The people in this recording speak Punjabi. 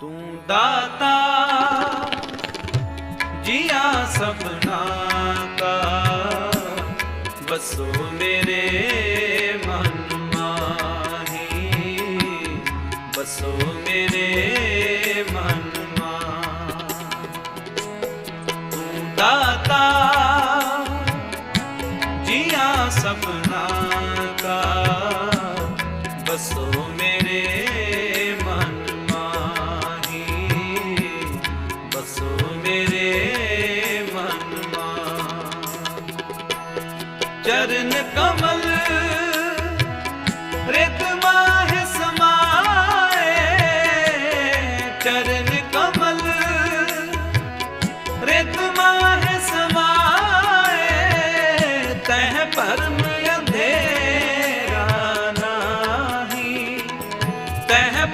ਤੂੰ ਦਾਤਾ, ਜੀਆ ਸਭਨਾ ਕਾ ਬਸੋ ਮੇਰੇ ਮਨ ਮਾਹੀ ਬਸੋ ਮੇਰੇ ਮਨ ਮਾਹੀ। ਤੂੰ ਦਾਤਾ, ਜੀਆ ਸਭਨਾ ਚਰਨ ਕਮਲ ਰਿਤ ਮਾਹ ਸਮਾਏ। ਚਰਨ ਕਮਲ ਰਿਤ ਮਾਹ ਸਮਾਏ। ਤਹ ਪਰਮ ਅੰਧੇਰਾ ਨਾਹੀ, ਤਹ